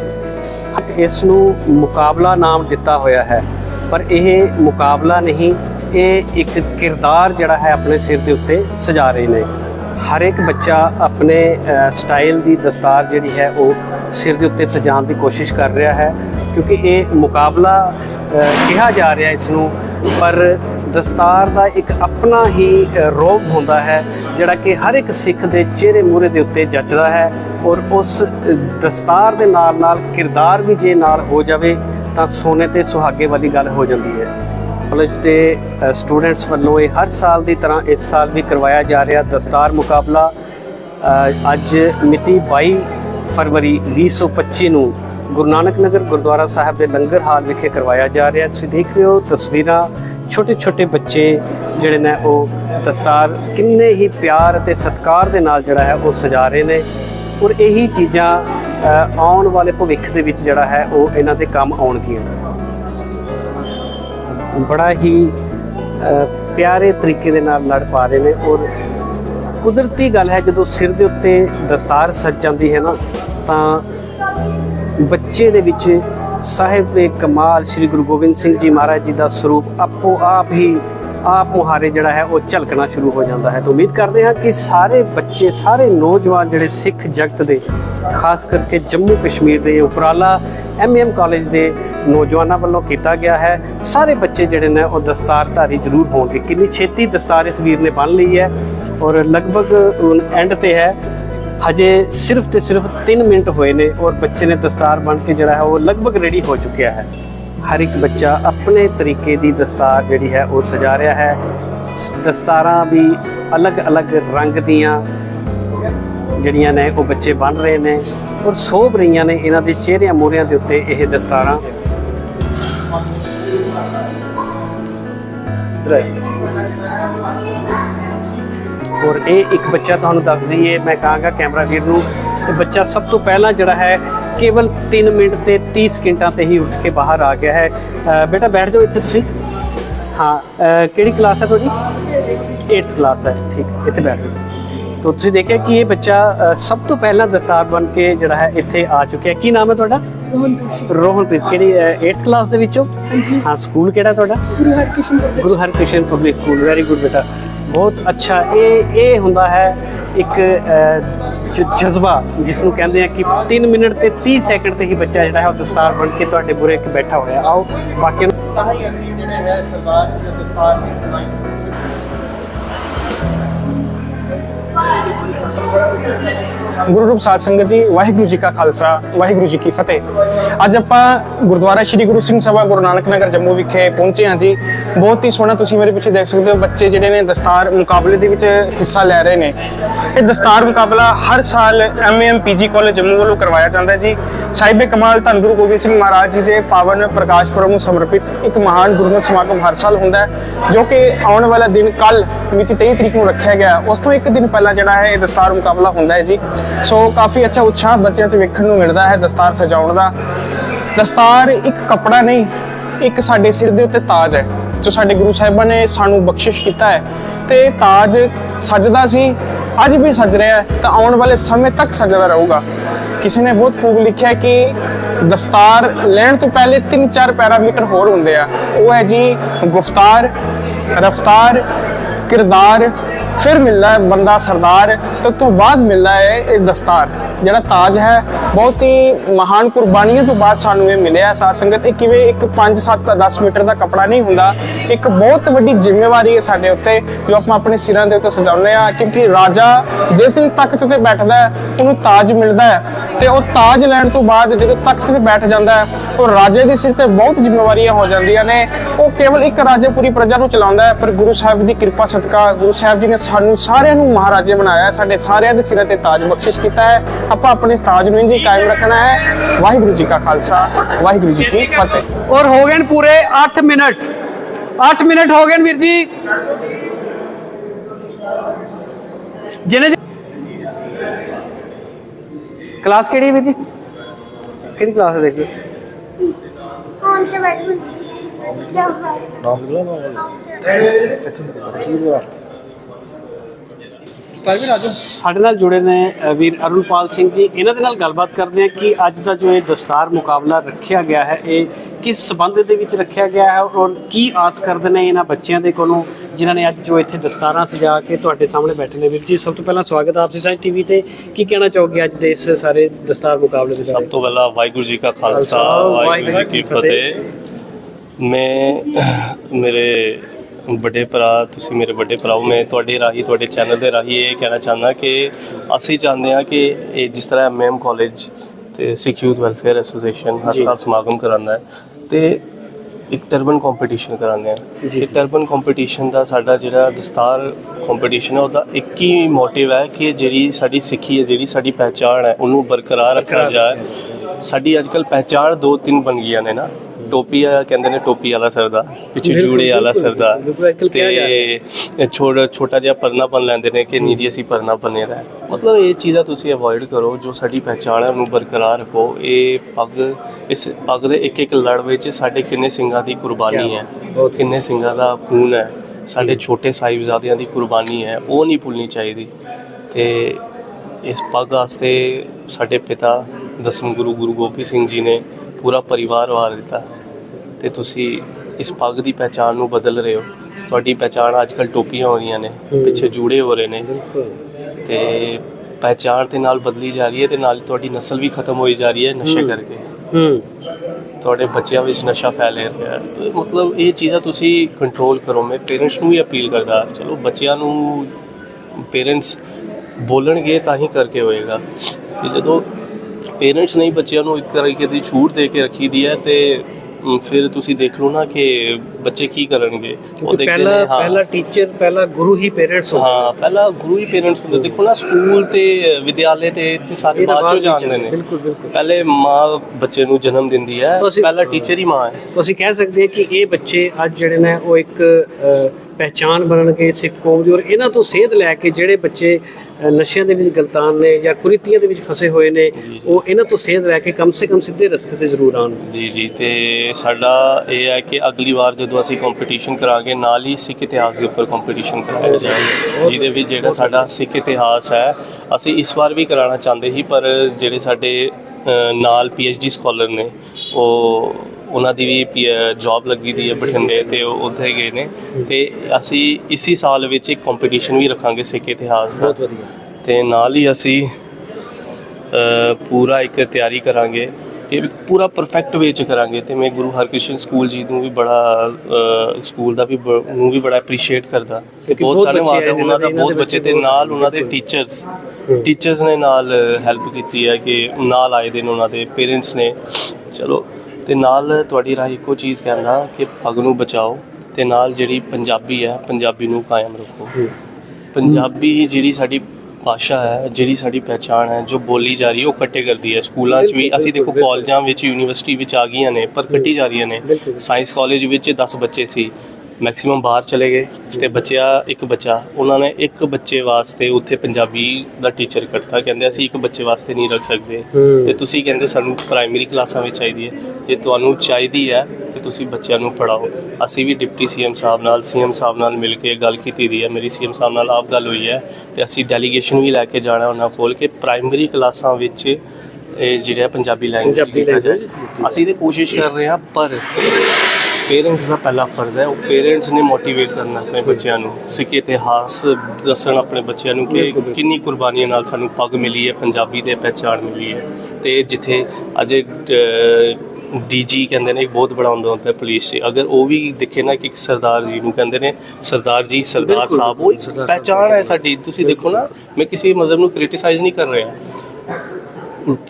ਇਸ ਨੂੰ ਮੁਕਾਬਲਾ ਨਾਮ ਦਿੱਤਾ ਹੋਇਆ ਹੈ। ਪਰ ਇਹ ਮੁਕਾਬਲਾ ਨਹੀਂ ਇਹ ਇੱਕ ਕਿਰਦਾਰ ਜਿਹੜਾ ਹੈ ਆਪਣੇ ਸਿਰ ਦੇ ਉੱਤੇ ਸਜਾ ਰਹੇ ਨੇ। ਹਰ ਇੱਕ ਬੱਚਾ ਆਪਣੇ ਸਟਾਈਲ ਦੀ ਦਸਤਾਰ ਜਿਹੜੀ ਹੈ ਉਹ ਸਿਰ ਦੇ ਉੱਤੇ ਸਜਾਉਣ ਦੀ ਕੋਸ਼ਿਸ਼ ਕਰ ਰਿਹਾ ਹੈ ਕਿਉਂਕਿ ਇਹ ਮੁਕਾਬਲਾ ਕਿਹਾ ਜਾ ਰਿਹਾ ਇਸ ਨੂੰ ਪਰ ਦਸਤਾਰ ਦਾ ਇੱਕ ਆਪਣਾ ਹੀ ਅ, ਰੋਬ ਹੁੰਦਾ ਹੈ ਜਿਹੜਾ ਕਿ ਹਰ ਇੱਕ ਸਿੱਖ ਦੇ ਚਿਹਰੇ ਮੂਹਰੇ ਦੇ ਉੱਤੇ ਜੱਚਦਾ ਹੈ ਔਰ ਉਸ ਦਸਤਾਰ ਦੇ ਨਾਲ ਨਾਲ ਕਿਰਦਾਰ ਵੀ ਜੇ ਨਾਲ ਹੋ ਜਾਵੇ ਤਾਂ ਸੋਨੇ ਤੇ ਸੁਹਾਗੇ ਵਾਲੀ ਗੱਲ ਹੋ ਜਾਂਦੀ ਹੈ। ਕਾਲਜ ਦੇ ਸਟੂਡੈਂਟਸ ਵੱਲੋਂ ਇਹ ਹਰ ਸਾਲ ਦੀ ਤਰ੍ਹਾਂ ਇਸ ਸਾਲ ਵੀ ਕਰਵਾਇਆ ਜਾ ਰਿਹਾ ਦਸਤਾਰ ਮੁਕਾਬਲਾ। ਅੱਜ ਮਿਤੀ 22 ਫਰਵਰੀ 2025 ਨੂੰ ਗੁਰੂ ਨਾਨਕ ਨਗਰ ਗੁਰਦੁਆਰਾ ਸਾਹਿਬ ਦੇ ਲੰਗਰ ਹਾਲ ਵਿਖੇ ਕਰਵਾਇਆ ਜਾ ਰਿਹਾ ਤੁਸੀਂ ਦੇਖ ਰਹੇ ਹੋ ਤਸਵੀਰਾਂ। ਛੋਟੇ ਛੋਟੇ ਬੱਚੇ ਜਿਹੜੇ ਨੇ ਉਹ ਦਸਤਾਰ ਕਿੰਨੇ ਹੀ ਪਿਆਰ ਅਤੇ ਸਤਿਕਾਰ ਦੇ ਨਾਲ ਜਿਹੜਾ ਹੈ ਉਹ ਸਜਾ ਰਹੇ ਨੇ। ਔਰ ਇਹੀ ਚੀਜ਼ਾਂ ਆਉਣ ਵਾਲੇ ਭਵਿੱਖ ਦੇ ਵਿੱਚ ਜਿਹੜਾ ਹੈ ਉਹ ਇਹਨਾਂ ਦੇ ਕੰਮ ਆਉਣਗੀਆਂ। ਬੜਾ ਹੀ ਪਿਆਰੇ ਤਰੀਕੇ ਦੇ ਨਾਲ ਲੜ ਪਾ ਰਹੇ ਨੇ ਔਰ ਕੁਦਰਤੀ ਗੱਲ ਹੈ, ਜਦੋਂ ਸਿਰ ਦੇ ਉੱਤੇ ਦਸਤਾਰ ਸੱਜ ਜਾਂਦੀ ਹੈ ਨਾ, ਤਾਂ ਬੱਚੇ ਦੇ ਵਿੱਚ ਸਾਹਿਬ ਦੇ ਕਮਾਲ ਸ੍ਰੀ ਗੁਰੂ ਗੋਬਿੰਦ ਸਿੰਘ ਜੀ ਮਹਾਰਾਜ ਜੀ ਦਾ ਸਰੂਪ ਆਪੋ ਆਪ ਹੀ ਆਪ ਮੁਹਾਰੇ ਜਿਹੜਾ ਹੈ ਉਹ ਝਲਕਣਾ ਸ਼ੁਰੂ ਹੋ ਜਾਂਦਾ ਹੈ। ਤਾਂ ਉਮੀਦ ਕਰਦੇ ਹਾਂ ਕਿ ਸਾਰੇ ਬੱਚੇ, ਸਾਰੇ ਨੌਜਵਾਨ ਜਿਹੜੇ ਸਿੱਖ ਜਗਤ ਦੇ, ਖਾਸ ਕਰਕੇ ਜੰਮੂ ਕਸ਼ਮੀਰ ਦੇ ਇਹ ਉਪਰਾਲਾ ਐਮਐਮ ਕਾਲਜ ਦੇ ਨੌਜਵਾਨਾਂ ਵੱਲੋਂ ਕੀਤਾ ਗਿਆ ਹੈ। ਸਾਰੇ ਬੱਚੇ ਜਿਹੜੇ ਨੇ ਉਹ ਦਸਤਾਰਧਾਰੀ ਜ਼ਰੂਰ ਹੋਣਗੇ। ਕਿੰਨੀ ਛੇਤੀ ਦਸਤਾਰ ਇਸ ਵੀਰ ਨੇ ਬੰਨ ਲਈ ਹੈ ਔਰ ਲਗਭਗ ਐਂਡ ਤੇ ਹੈ। ਹਜੇ ਸਿਰਫ ਤੇ ਸਿਰਫ 3 ਮਿੰਟ ਹੋਏ ਨੇ ਔਰ ਬੱਚੇ ਨੇ ਦਸਤਾਰ ਬਣ ਕੇ ਜਿਹੜਾ ਹੈ ਉਹ ਲਗਭਗ ਰੈਡੀ ਹੋ ਚੁੱਕਿਆ ਹੈ। ਹਰ ਇੱਕ ਬੱਚਾ ਆਪਣੇ ਤਰੀਕੇ ਦੀ ਦਸਤਾਰ ਜਿਹੜੀ ਹੈ ਉਹ ਸਜਾ ਰਿਹਾ ਹੈ। ਦਸਤਾਰਾਂ ਵੀ ਅਲੱਗ-ਅਲੱਗ ਰੰਗ ਦੀਆਂ ਜਿਹੜੀਆਂ ਨੇ ਉਹ ਬੱਚੇ ਬਣ ਰਹੇ ਨੇ ਔਰ ਸੋਭ ਰਹੀਆਂ ਨੇ ਇਹਨਾਂ ਦੇ ਚਿਹਰਿਆਂ ਮੋਹਰਿਆਂ ਦੇ ਉੱਤੇ ਇਹ ਦਸਤਾਰਾਂ। ਔਰ ਇਹ ਇੱਕ ਬੱਚਾ ਤੁਹਾਨੂੰ ਦੱਸ ਦਈਏ, ਮੈਂ ਕਹਾਂਗਾ ਕੈਮਰਾ ਵੀਰ ਨੂੰ, ਇਹ ਬੱਚਾ ਸਭ ਤੋਂ ਪਹਿਲਾਂ ਜਿਹੜਾ ਹੈ ਕੇਵਲ 3 ਮਿੰਟ ਤੇ 30 ਸਕਿੰਟਾਂ ਤੇ ਹੀ ਉੱਠ ਕੇ ਬਾਹਰ ਆ ਗਿਆ ਹੈ। ਬੇਟਾ ਬੈਠ ਜਾਓ ਇੱਥੇ ਤੁਸੀਂ। ਹਾਂ ਕਿਹੜੀ ਕਲਾਸ ਹੈ ਤੁਹਾਡੀ? 8th ਕਲਾਸ ਹੈ ਠੀਕ ਇੱਥੇ ਬੈਠ ਜਾਓ। ਤੋ ਤੁਸੀਂ ਦੇਖਿਆ ਕਿ ਇਹ ਬੱਚਾ ਸਭ ਤੋਂ ਪਹਿਲਾਂ ਦਸਤਾਰ ਬਣ ਕੇ ਜਿਹੜਾ ਹੈ ਇੱਥੇ ਆ ਚੁੱਕਿਆ। ਕੀ ਨਾਮ ਹੈ ਤੁਹਾਡਾ? ਰੋਹਨਪ੍ਰੀਤ ਕਿਹੜੀ 8th ਕਲਾਸ ਦੇ ਵਿੱਚੋਂ? ਹਾਂਜੀ। ਹਾਂ ਸਕੂਲ ਕਿਹੜਾ ਤੁਹਾਡਾ? Guru Harkrishan public Guru Harkrishan public school very good ਬੇਟਾ। ਬਹੁਤ ਅੱਛਾ ਇਹ ਇਹ ਹੁੰਦਾ ਹੈ ਇੱਕ ਜਜ਼ਬਾ ਜਿਸ ਨੂੰ ਕਹਿੰਦੇ ਆ ਕਿ 3 ਮਿੰਟ ਤੇ 30 ਸੈਕਿੰਡ ਤੇ ਹੀ ਬੱਚਾ ਜਿਹੜਾ ਹੈ ਉਹ ਦਸਤਾਰ ਬਣ ਕੇ ਤੁਹਾਡੇ ਬੁਰੇ ਇੱਕ ਬੈਠਾ ਹੋਇਆ। ਆਓ ਬਾਕੀ ਤਾਂ ਹੀ ਅਸੀਂ ਜਿਹੜੇ ਹੈ ਸਰਦਾਰ ਦਸਤਾਰ ਬਣਾਈ ਗੁਰੂ ਰੂਪ ਸਾਧ ਸੰਗਤ ਜੀ, ਵਾਹਿਗੁਰੂ ਜੀ ਕਾ ਖਾਲਸਾ, ਵਾਹਿਗੁਰੂ ਜੀ ਕੀ ਫਤਿਹ। ਅੱਜ ਆਪਾਂ ਗੁਰਦੁਆਰਾ ਸ੍ਰੀ ਗੁਰੂ ਸਿੰਘ ਸਭਾ ਗੁਰੂ ਨਾਨਕ ਨਗਰ ਜੰਮੂ ਵਿਖੇ ਪਹੁੰਚੇ ਹਾਂ ਜੀ। ਬਹੁਤ ਹੀ ਸੋਹਣਾ ਤੁਸੀਂ ਮੇਰੇ ਪਿੱਛੇ ਦੇਖ ਸਕਦੇ ਹੋ, ਬੱਚੇ ਜਿਹੜੇ ਨੇ ਦਸਤਾਰ ਮੁਕਾਬਲੇ ਦੇ ਵਿੱਚ ਹਿੱਸਾ ਲੈ ਰਹੇ ਨੇ। ਇਹ ਦਸਤਾਰ ਮੁਕਾਬਲਾ ਹਰ ਸਾਲ ਐਮਏਐਮ ਪੀਜੀ ਕਾਲਜ ਜੰਮੂ ਵੱਲੋਂ ਕਰਵਾਇਆ ਜਾਂਦਾ ਹੈ ਜੀ। ਸਾਹਿਬੇ ਕਮਾਲ ਧੰਨ ਗੁਰੂ ਗੋਬਿੰਦ ਸਿੰਘ ਮਹਾਰਾਜ ਜੀ ਦੇ ਪਾਵਨ ਪ੍ਰਕਾਸ਼ ਪੁਰਬ ਨੂੰ ਸਮਰਪਿਤ ਇੱਕ ਮਹਾਨ ਗੁਰਮਤਿ ਸਮਾਗਮ ਹਰ ਸਾਲ ਹੁੰਦਾ ਹੈ, ਜੋ ਕਿ ਆਉਣ ਵਾਲਾ ਦਿਨ ਕੱਲ ਮਿਤੀ 23 ਤਰੀਕ ਨੂੰ ਰੱਖਿਆ ਗਿਆ। ਉਸ ਤੋਂ ਇੱਕ ਦਿਨ ਪਹਿਲਾਂ ਜਿਹੜਾ ਹੈ ਦਸਤਾਰ ਮੁਕਾਬਲਾ ਹੁੰਦਾ ਹੈ ਜੀ। ਸੋ ਕਾਫੀ ਅੱਛਾ ਉਤਸ਼ਾਹ ਬੱਚਿਆਂ 'ਚ ਵੇਖਣ ਨੂੰ ਮਿਲਦਾ ਹੈ ਦਸਤਾਰ ਸਜਾਉਣ ਦਾ। ਦਸਤਾਰ ਇੱਕ ਕੱਪੜਾ ਨਹੀਂ, ਇੱਕ ਸਾਡੇ ਸਿਰ ਦੇ ਉੱਤੇ ਤਾਜ ਹੈ, ਜੋ ਸਾਡੇ ਗੁਰੂ ਸਾਹਿਬਾਂ ਨੇ ਸਾਨੂੰ ਬਖਸ਼ਿਸ਼ ਕੀਤਾ ਹੈ। ਤੇ ਤਾਜ ਸਜਦਾ ਸੀ, ਅੱਜ ਵੀ ਸਜ ਰਿਹਾ ਹੈ, ਤਾਂ ਆਉਣ ਵਾਲੇ ਸਮੇਂ ਤੱਕ ਸਜਦਾ ਰਹੂਗਾ। ਕਿਸੇ ਨੇ ਬਹੁਤ ਖੂਬ ਲਿਖਿਆ ਕਿ ਦਸਤਾਰ ਲੈਣ ਤੋਂ ਪਹਿਲੇ ਤਿੰਨ ਚਾਰ ਪੈਰਾਮੀਟਰ ਹੋਰ ਹੁੰਦੇ ਆ। ਉਹ ਹੈ ਜੀ ਗੁਫਤਾਰ, ਰਫਤਾਰ, ਕਿਰਦਾਰ ਫਿਰ ਮਿਲਦਾ ਹੈ ਬੰਦਾ ਸਰਦਾਰ ਤੇ ਤੋਂ ਬਾਅਦ ਮਿਲਦਾ ਹੈ ਇਹ ਦਸਤਾਰ, ਜਿਹੜਾ ਤਾਜ ਹੈ। ਬਹੁਤ ਹੀ ਮਹਾਨ ਕੁਰਬਾਨੀਆਂ ਤੋਂ ਬਾਅਦ ਸਾਨੂੰ ਇਹ ਮਿਲਿਆ ਸਾਧ ਸੰਗਤ। ਇਹ ਕਿਵੇਂ ਇੱਕ 5 7 10 ਮੀਟਰ ਦਾ ਕਪੜਾ ਨਹੀਂ ਹੁੰਦਾ, ਇੱਕ ਬਹੁਤ ਵੱਡੀ ਜ਼ਿੰਮੇਵਾਰੀ ਹੈ ਸਾਡੇ ਉੱਤੇ, ਜੋ ਆਪਾਂ ਆਪਣੇ ਸਿਰਾਂ ਦੇ ਉੱਤੇ ਸਜਾਉਂਦੇ ਆ ਕਿਉਂਕਿ ਰਾਜਾ ਜਿਸ ਦਿਨ ਤਖਤ ਤੇ ਬੈਠਦਾ ਹੈ, ਉਹਨੂੰ ਤਾਜ ਮਿਲਦਾ ਹੈ। ਤੇ ਉਹ ਤਾਜ ਲੈਣ ਤੋਂ ਬਾਅਦ ਜਦੋਂ ਤਖਤ ਤੇ ਬੈਠ ਜਾਂਦਾ ਹੈ, ਉਹ ਰਾਜੇ ਦੇ ਸਿਰ ਤੇ ਬਹੁਤ ਜ਼ਿੰਮੇਵਾਰੀਆਂ ਹੋ ਜਾਂਦੀਆਂ ਨੇ। ਉਹ ਕੇਵਲ ਇੱਕ ਰਾਜੇ ਪੂਰੀ ਪ੍ਰਜਾ ਨੂੰ ਚਲਾਉਂਦਾ ਹੈ, ਪਰ ਗੁਰੂ ਸਾਹਿਬ ਦੀ ਕਿਰਪਾ ਸਦਕਾ, ਗੁਰੂ ਸਾਹਿਬ ਜੀ ਨੇ ਸਾਨੂੰ ਸਾਰਿਆਂ ਨੂੰ ਮਹਾਰਾਜੇ ਬਣਾਇਆ ਹੈ, ਸਾਡੇ ਸਾਰਿਆਂ ਦੇ ਸਿਰਾਂ ਤੇ ਤਾਜ ਬਖਸ਼ਿਸ਼ ਕੀਤਾ ਹੈ। ਆਪਾਂ ਆਪਣੇ ਤਾਜ ਨੂੰ ਇੰਜ ਹੀ ਕਾਇਮ ਰੱਖਣਾ ਹੈ। ਵਾਹਿਗੁਰੂ ਜੀ ਕਾ ਖਾਲਸਾ ਵਾਹਿਗੁਰੂ ਜੀ ਕੀ ਫਤਿਹ। ਔਰ ਹੋ ਗਏ ਨੇ ਪੂਰੇ 8 ਮਿੰਟ। 8 ਮਿੰਟ ਹੋ ਗਏ ਨੇ ਵੀਰ ਜੀ। ਜਿਹਨੇ ਕਲਾਸ ਕਿਹੜੀ ਹੈ ਵੀਰ ਜੀ? ਕਿਹੜੀ ਕਲਾਸ ਹੈ ਦੇਖੋ ਕੌਣ ਸੇ ਬੈਠ ਕਾਇਮ ਰਾਜੋ ਸਾਡੇ ਨਾਲ ਜੁੜੇ ਨੇ ਵੀਰ ਅਰੁਣਪਾਲ ਸਿੰਘ ਜੀ। ਇਹਨਾਂ ਦੇ ਨਾਲ ਗੱਲਬਾਤ ਕਰਦੇ ਆ ਕਿ ਅੱਜ ਦਾ ਜੋ ਇਹ ਦਸਤਾਰ ਮੁਕਾਬਲਾ ਰੱਖਿਆ ਗਿਆ ਹੈ ਇਹ ਕਿਸ ਸਬੰਧ ਦੇ ਵਿੱਚ ਰੱਖਿਆ ਗਿਆ ਹੈ ਔਰ ਕੀ ਆਸ ਕਰਦੇ ਨੇ ਇਹਨਾਂ ਬੱਚਿਆਂ ਦੇ ਕੋਲੋਂ ਜਿਨ੍ਹਾਂ ਨੇ ਅੱਜ ਜੋ ਇੱਥੇ ਦਸਤਾਰਾਂ ਸਜਾ ਕੇ ਤੁਹਾਡੇ ਸਾਹਮਣੇ ਬੈਠੇ ਨੇ? ਵੀਰ ਜੀ ਸਭ ਤੋਂ ਪਹਿਲਾਂ ਸਵਾਗਤ ਆਪ ਜੀ ਸਾਂਝ ਟੀਵੀ ਤੇ। ਕੀ ਕਹਿਣਾ ਚਾਹੋਗੇ ਅੱਜ ਦੇ ਇਸ ਸਾਰੇ ਦਸਤਾਰ ਮੁਕਾਬਲੇ ਦੇ ਸਭ ਤੋਂ ਪਹਿਲਾਂ ਵਾਹਿਗੁਰੂ ਜੀ ਕਾ ਖਾਲਸਾ ਵਾਹਿਗੁਰੂ ਜੀ ਕੀ ਫਤਿਹ। ਮੈਂ ਮੇਰੇ ਵੱਡੇ ਭਰਾ ਤੁਸੀਂ ਮੇਰੇ ਵੱਡੇ ਭਰਾ ਹੋ ਮੈਂ ਤੁਹਾਡੇ ਰਾਹੀਂ ਤੁਹਾਡੇ ਚੈਨਲ ਦੇ ਰਾਹੀਂ ਇਹ ਕਹਿਣਾ ਚਾਹੁੰਦਾ ਕਿ ਅਸੀਂ ਚਾਹੁੰਦੇ ਹਾਂ ਕਿ ਇਹ ਜਿਸ ਤਰ੍ਹਾਂ ਐਮਐਮ ਕਾਲਜ ਤੇ ਸਿੱਖ ਯੂਥ ਵੈਲਫੇਅਰ ਐਸੋਸੀਏਸ਼ਨ ਹਰ। ਸਾਲ ਸਮਾਗਮ ਕਰਾਉਂਦਾ ਹੈ ਤੇ ਇੱਕ ਟਰਬਨ ਕੰਪੀਟੀਸ਼ਨ ਕਰਾਉਂਦੇ ਆ। ਇਹ ਟਰਬਨ ਕੰਪੀਟੀਸ਼ਨ ਦਾ ਸਾਡਾ ਜਿਹੜਾ ਦਸਤਾਰ ਕੰਪੀਟੀਸ਼ਨ ਹੈ ਉਹਦਾ ਇੱਕ ਹੀ ਮੋਟਿਵ ਹੈ ਕਿ ਜਿਹੜੀ ਸਾਡੀ ਸਿੱਖੀ ਹੈ ਜਿਹੜੀ ਸਾਡੀ ਪਹਿਚਾਣ ਹੈ ਉਹਨੂੰ ਬਰਕਰਾਰ ਰੱਖਿਆ ਜਾਏ ਸਾਡੀ ਅੱਜ ਕੱਲ ਪਹਿਚਾਣ ਦੋ ਤਿੰਨ ਬਣ ਗਈਆਂ ਨੇ ਨਾ ਟੋਪੀ ਆ ਕਹਿੰਦੇ ਨੇ ਟੋਪੀ ਵਾਲਾ ਸਰਦਾ ਪਿੱਛੇ ਬਿਲਕੁਲ, ਜੂੜੇ ਵਾਲਾ ਕਿਹਾ ਜਾ ਤੇ ਛੋਟਾ ਛੋਟਾ ਜਿਹਾ ਪਰਨਾ ਬਣ ਲੈਂਦੇ ਨੇ ਕਿ ਨਹੀਂ ਜੀ ਅਸੀਂ ਪਰਨਾ ਬਣੇ ਦਾ ਹੈ। ਮਤਲਬ ਇਹ ਚੀਜ਼ਾਂ ਤੁਸੀਂ ਅਵੋਇਡ ਕਰੋ ਜੋ ਸਾਡੀ ਪਹਿਚਾਣ ਹੈ ਉਹਨੂੰ ਬਰਕਰਾਰ ਰੱਖੋ। ਇਹ ਪੱਗ ਇਸ ਪੱਗ ਦੇ ਇੱਕ ਇੱਕ ਲੜ ਵਿੱਚ ਸਾਡੇ ਕਿੰਨੇ ਸਿੰਘਾਂ ਦੀ ਕੁਰਬਾਨੀ ਹੈ ਕਿੰਨੇ ਸਿੰਘਾਂ ਦਾ ਖੂਨ ਹੈ ਸਾਡੇ ਛੋਟੇ ਸਾਹਿਬਜ਼ਾਦਿਆਂ ਦੀ ਕੁਰਬਾਨੀ ਹੈ ਉਹ ਨਹੀਂ ਭੁੱਲਣੀ ਚਾਹੀਦੀ। ਤੇ ਇਸ ਪੱਗ ਵਾਸਤੇ ਸਾਡੇ ਪਿਤਾ ਦਸਮ ਗੁਰੂ ਗੁਰੂ ਗੋਬਿੰਦ ਸਿੰਘ ਜੀ ਨੇ ਪੂਰਾ ਪਰਿਵਾਰ ਵਾਰ ਦਿੱਤਾ। ਤੇ ਤੁਸੀਂ ਇਸ ਪੱਗ ਦੀ ਪਹਿਚਾਣ ਨੂੰ ਬਦਲ ਰਹੇ ਹੋ। ਤੁਹਾਡੀ ਪਹਿਚਾਣ ਅੱਜ ਕੱਲ ਟੋਪੀਆਂ ਹੋ ਰਹੀਆਂ ਨੇ ਪਿੱਛੇ ਜੂੜੇ ਹੋ ਰਹੇ ਨੇ। ਤੇ ਪਹਿਚਾਣ ਦੇ ਨਾਲ ਬਦਲੀ ਜਾ ਰਹੀ ਹੈ ਤੇ ਨਾਲ ਤੁਹਾਡੀ ਨਸਲ ਵੀ ਖਤਮ ਹੋਈ ਜਾ ਰਹੀ ਹੈ ਨਸ਼ੇ ਕਰਕੇ। ਹੂੰ। ਤੁਹਾਡੇ ਬੱਚਿਆਂ ਵਿੱਚ ਨਸ਼ਾ ਫੈਲ ਰਿਹਾ ਹੈ। ਤੇ ਮਤਲਬ ਇਹ ਚੀਜ਼ਾਂ ਤੁਸੀਂ ਕੰਟਰੋਲ ਕਰੋ। ਮੈਂ ਪੇਰੈਂਟਸ ਨੂੰ ਵੀ ਅਪੀਲ ਕਰਦਾ। ਚਲੋ ਬੱਚਿਆਂ ਨੂੰ ਪੇਰੈਂਟਸ ਬੋਲਣਗੇ ਤਾਂ ਹੀ ਕਰਕੇ ਹੋਏਗਾ। ਤੇ ਜਦੋਂ ਪੇਰੈਂਟਸ ਨਹੀਂ ਬੱਚਿਆਂ ਨੂੰ ਇੱਕ ਤਰੀਕੇ ਦੀ ਛੂਟ ਦੇ ਕੇ ਰੱਖੀ ਦੀ ਹੈ ਤੇ ਫਿਰ ਤੁਸੀਂ ਦੇਖ ਲਓ ਨਾ ਕਿ ਬੱਚੇ ਕੀ ਕਰਨਗੇ। ਕਿਉਂਕਿ ਦੇਖਦੇ ਨੇ, ਹਾਂ। ਪਹਿਲਾ ਟੀਚਰ ਪਹਿਲਾ ਗੁਰੂ ਹੀ ਪੇਰੈਂਟਸ ਹੁੰਦਾ। ਹਾਂ ਪਹਿਲਾਂ ਗੁਰੂ ਹੀ ਪੇਰੈਂਟਸ ਹੁੰਦੇ। ਦੇਖੋ ਨਾ ਸਕੂਲ ਤੇ ਵਿਦਿਆਲੇ ਤੇ ਤੇ ਸਾਰੇ ਬਾਅਦ ਚੋਂ ਜਾਣਦੇ ਨੇ। ਬਿਲਕੁਲ ਬਿਲਕੁਲ। ਪਹਿਲੇ ਮਾਂ ਬੱਚੇ ਨੂੰ ਜਨਮ ਦਿੰਦੀ ਹੈ ਪਹਿਲਾ ਟੀਚਰ ਹੀ ਮਾਂ ਹੈ। ਤਾਂ ਅਸੀਂ ਕਹਿ ਸਕਦੇ ਹਾਂ ਕਿ ਇਹ ਬੱਚੇ ਅੱਜ ਜਿਹੜੇ ਨੇ ਉਹ ਇੱਕ ਪਹਿਚਾਨ ਬਣਨਗੇ ਸਿੱਖ ਕੌਮ ਦੀ ਔਰ ਇਹਨਾਂ ਤੋਂ ਸੇਧ ਲੈ ਕੇ ਜਿਹੜੇ ਬੱਚੇ ਨਸ਼ਿਆਂ ਦੇ ਵਿੱਚ ਗਲਤਾਨ ਨੇ ਜਾਂ ਕੁਰੀਤੀਆਂ ਦੇ ਵਿੱਚ ਫਸੇ ਹੋਏ ਨੇ ਉਹ ਇਹਨਾਂ ਤੋਂ ਸੇਧ ਲੈ ਕੇ ਕਮ ਸੇ ਕਮ ਸਿੱਧੇ ਰਸਤੇ ਤੇ ਜ਼ਰੂਰ ਆਉਣ। ਜੀ ਜੀ ਤੇ ਸਾਡਾ ਇਹ ਹੈ ਕਿ ਅਗਲੀ ਵਾਰ ਜਦੋਂ ਅਸੀਂ ਕੰਪੀਟੀਸ਼ਨ ਕਰਾਂਗੇ ਨਾਲ ਹੀ ਸਿੱਖ ਇਤਿਹਾਸ ਦੇ ਉੱਪਰ ਕੰਪੀਟੀਸ਼ਨ ਕਰਾਇਆ ਜਾਏਗਾ। ਜਿਹਦੇ ਵਿੱਚ ਜਿਹੜਾ ਸਾਡਾ ਸਿੱਖ ਇਤਿਹਾਸ ਹੈ ਅਸੀਂ ਇਸ ਵਾਰ ਵੀ ਕਰਾਉਣਾ ਚਾਹੁੰਦੇ ਸੀ ਪਰ ਜਿਹੜੇ ਸਾਡੇ ਨਾਲ ਡੀ ਸਕਾਲਰ ਨੇ ਉਹ ਉਹਨਾਂ ਦੀ ਵੀ ਜੌਬ ਲੱਗੀ ਦੀ ਹੈ ਬਠਿੰਡੇ ਤੇ ਉਹ ਉੱਥੇ ਗਏ ਨੇ। ਤੇ ਅਸੀਂ ਇਸੀ ਸਾਲ ਵਿੱਚ ਇੱਕ ਕੰਪੀਟੀਸ਼ਨ ਵੀ ਰੱਖਾਂਗੇ ਸਿੱਖ ਇਤਿਹਾਸ ਦਾ। ਬਹੁਤ ਵਧੀਆ। ਤੇ ਨਾਲ ਹੀ ਅਸੀਂ ਪੂਰਾ ਇੱਕ ਤਿਆਰੀ ਕਰਾਂਗੇ। ਇਹ ਪੂਰਾ ਪਰਫੈਕਟ ਵੇ ਚ ਕਰਾਂਗੇ ਤੇ ਮੈਂ ਗੁਰੂ ਹਰਕ੍ਰਿਸ਼ਨ ਸਕੂਲ ਜੀ ਨੂੰ ਵੀ ਬੜਾ ਸਕੂਲ ਦਾ ਵੀ ਨੂੰ ਵੀ ਬੜਾ ਐਪਰੀਸ਼ੀਏਟ ਕਰਦਾ। ਤੇ ਬਹੁਤ ਧੰਨਵਾਦ ਹੈ ਉਹਨਾਂ ਦਾ ਬਹੁਤ ਬੱਚੇ ਤੇ ਨਾਲ ਉਹਨਾਂ ਦੇ ਟੀਚਰਸ ਟੀਚਰਸ ਨੇ ਨਾਲ ਹੈਲਪ ਕੀਤੀ ਹੈ ਕਿ ਨਾਲ ਆਏ ਦੇ ਨੇ ਉਹਨਾਂ ਦੇ ਪੇਰੈਂਟਸ ਨੇ। ਚਲੋ ਤੇ ਨਾਲ ਤੁਹਾਡੀ ਰਾਹ ਇੱਕੋ ਚੀਜ਼ ਕਹਿੰਦਾ ਕਿ ਪੱਗ ਨੂੰ ਬਚਾਓ ਤੇ ਨਾਲ ਜਿਹੜੀ ਪੰਜਾਬੀ ਹੈ ਪੰਜਾਬੀ ਨੂੰ ਕਾਇਮ ਰੱਖੋ। ਪੰਜਾਬੀ ਜਿਹੜੀ ਸਾਡੀ ਭਾਸ਼ਾ ਹੈ ਜਿਹੜੀ ਸਾਡੀ ਪਹਿਚਾਣ ਹੈ ਜੋ ਬੋਲੀ ਜਾ ਰਹੀ ਹੈ ਉਹ ਕੱਟੇ ਕਰਦੀ ਹੈ। ਸਕੂਲਾਂ 'ਚ ਵੀ ਅਸੀਂ ਦੇਖੋ ਕਾਲਜਾਂ ਵਿੱਚ ਯੂਨੀਵਰਸਿਟੀ ਵਿੱਚ ਆ ਗਈਆਂ ਨੇ ਪਰ ਕੱਟੀ ਜਾ ਰਹੀਆਂ ਨੇ। ਸਾਇੰਸ ਕਾਲਜ ਵਿੱਚ 10 ਬੱਚੇ ਸੀ। ਮੈਕਸਿਮਮ ਬਾਹਰ ਚਲੇ ਗਏ ਤੇ ਬੱਚਿਆ ਇੱਕ ਬੱਚਾ। ਉਹਨਾਂ ਨੇ ਇੱਕ ਬੱਚੇ ਵਾਸਤੇ ਉੱਥੇ ਪੰਜਾਬੀ ਦਾ ਟੀਚਰ ਕੱਟਤਾ ਕਹਿੰਦੇ ਅਸੀਂ ਇੱਕ ਬੱਚੇ ਵਾਸਤੇ ਨਹੀਂ ਰੱਖ ਸਕਦੇ। ਤੇ ਤੁਸੀਂ ਕਹਿੰਦੇ ਸਾਨੂੰ ਪ੍ਰਾਇਮਰੀ ਕਲਾਸਾਂ ਵਿੱਚ ਚਾਹੀਦੀ ਹੈ। ਜੇ ਤੁਹਾਨੂੰ ਚਾਹੀਦੀ ਹੈ ਤੇ ਤੁਸੀਂ ਬੱਚਿਆਂ ਨੂੰ ਪੜਾਓ ਅਸੀਂ ਵੀ ਡਿਪਟੀ ਸੀਐਮ ਸਾਹਿਬ ਨਾਲ ਸੀਐਮ ਸਾਹਿਬ ਨਾਲ ਮਿਲ ਕੇ ਗੱਲ ਕੀਤੀ ਦੀ ਹੈ। ਮੇਰੀ ਸੀਐਮ ਸਾਹਿਬ ਨਾਲ ਆਪ ਗੱਲ ਹੋਈ ਹੈ ਤੇ ਅਸੀਂ ਡੈਲੀਗੇਸ਼ਨ ਵੀ ਲੈ ਕੇ ਜਾਣਾ ਉਹਨਾਂ ਕੋਲ ਕਿ ਪ੍ਰਾਇਮਰੀ ਕਲਾਸਾਂ ਵਿੱਚ ਇਹ ਜਿਹੜਾ ਪੰਜਾਬੀ ਲੈਂਗੁਏਜ ਅਸੀਂ ਤੇ ਕੋਸ਼ਿਸ਼ ਕਰ ਰਹੇ ਹਾਂ ਪਰ ਪੇਰੈਂਟਸ ਦਾ ਪਹਿਲਾ ਫਰਜ਼ ਹੈ ਉਹ ਪੇਰੈਂਟਸ ਨੇ ਮੋਟੀਵੇਟ ਕਰਨਾ ਆਪਣੇ ਬੱਚਿਆਂ ਨੂੰ। ਸਿੱਖ ਇਤਿਹਾਸ ਦੱਸਣ ਆਪਣੇ ਬੱਚਿਆਂ ਨੂੰ ਕਿ ਕਿੰਨੀ ਕੁਰਬਾਨੀਆਂ ਨਾਲ ਸਾਨੂੰ ਪੱਗ ਮਿਲੀ ਹੈ ਪੰਜਾਬੀ ਦੇ ਪਹਿਚਾਣ ਮਿਲੀ ਹੈ। ਤੇ ਜਿੱਥੇ ਅਜੇ ਡੀਜੀ ਕਹਿੰਦੇ ਨੇ ਇੱਕ ਬਹੁਤ ਬੜਾ ਹੁੰਦਾ ਹੁੰਦਾ ਪੁਲਿਸ 'ਚ। ਅਗਰ ਉਹ ਵੀ ਦਿਖੇ ਨਾ ਕਿ ਇੱਕ ਸਰਦਾਰ ਜੀ ਨੂੰ ਕਹਿੰਦੇ ਨੇ ਸਰਦਾਰ ਜੀ ਸਰਦਾਰ ਸਾਹਿਬ ਉਹ ਪਹਿਚਾਣ ਹੈ ਸਾਡੀ। ਤੁਸੀਂ ਦੇਖੋ ਨਾ ਮੈਂ ਕਿਸੇ ਮਜ਼ਹਬ ਨੂੰ ਕ੍ਰਿਟਿਸਾਈਜ਼ ਨਹੀਂ ਕਰ ਰਿਹਾ।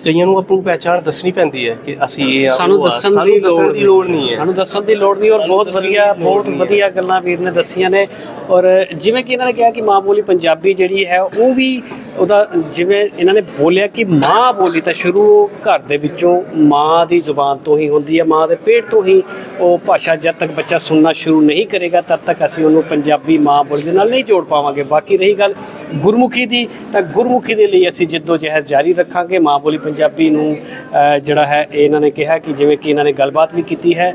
ਕਈਆਂ ਨੂੰ ਆਪਣੀ ਪਹਿਚਾਣ ਦੱਸਣੀ ਪੈਂਦੀ ਹੈ ਕਿ ਅਸੀਂ ਇਹ ਹਾਂ, ਸਾਨੂੰ। ਦੱਸਣ ਦੀ ਦੱਸਣ ਦੀ ਲੋੜ ਨਹੀਂ ਹੈ ਸਾਨੂੰ ਦੱਸਣ ਦੀ ਲੋੜ ਨਹੀਂ ਔਰ ਬਹੁਤ ਵਧੀਆ ਲੋੜ ਬਹੁਤ। ਵਧੀਆ ਗੱਲਾਂ ਵੀਰ ਨੇ ਦੱਸੀਆਂ ਨੇ ਔਰ ਜਿਵੇਂ ਕਿ ਇਹਨਾਂ ਨੇ ਕਿਹਾ ਕਿ ਮਾਂ ਬੋਲੀ ਪੰਜਾਬੀ ਜਿਹੜੀ ਹੈ ਉਹ ਵੀ ਉਹਦਾ ਜਿਵੇਂ ਇਹਨਾਂ ਨੇ ਬੋਲਿਆ ਕਿ ਮਾਂ ਬੋਲੀ ਤਾਂ ਸ਼ੁਰੂ ਘਰ ਦੇ ਵਿੱਚੋਂ ਮਾਂ ਦੀ ਜ਼ੁਬਾਨ ਤੋਂ ਹੀ ਹੁੰਦੀ ਹੈ, ਮਾਂ ਦੇ ਪੇਟ ਤੋਂ ਹੀ ਉਹ ਭਾਸ਼ਾ ਜਦ ਤੱਕ ਬੱਚਾ ਸੁਣਨਾ ਸ਼ੁਰੂ ਨਹੀਂ ਕਰੇਗਾ, ਤਦ ਤੱਕ ਅਸੀਂ ਉਹਨੂੰ ਪੰਜਾਬੀ ਮਾਂ ਬੋਲੀ ਦੇ ਨਾਲ ਨਹੀਂ ਜੋੜ ਪਾਵਾਂਗੇ। ਬਾਕੀ ਰਹੀ ਗੱਲ ਗੁਰਮੁਖੀ ਦੀ, ਤਾਂ ਗੁਰਮੁਖੀ ਦੇ ਲਈ ਅਸੀਂ ਜਿੱਦੋ ਜਹਿਦ ਜਾਰੀ ਰੱਖਾਂਗੇ। ਮਾਂ ਬੋਲੀ ਪੰਜਾਬੀ ਨੂੰ ਜਿਹੜਾ ਹੈ ਇਹਨਾਂ ਨੇ ਕਿਹਾ ਕਿ ਜਿਵੇਂ ਕਿ ਇਹਨਾਂ ਨੇ ਗੱਲਬਾਤ ਵੀ ਕੀਤੀ ਹੈ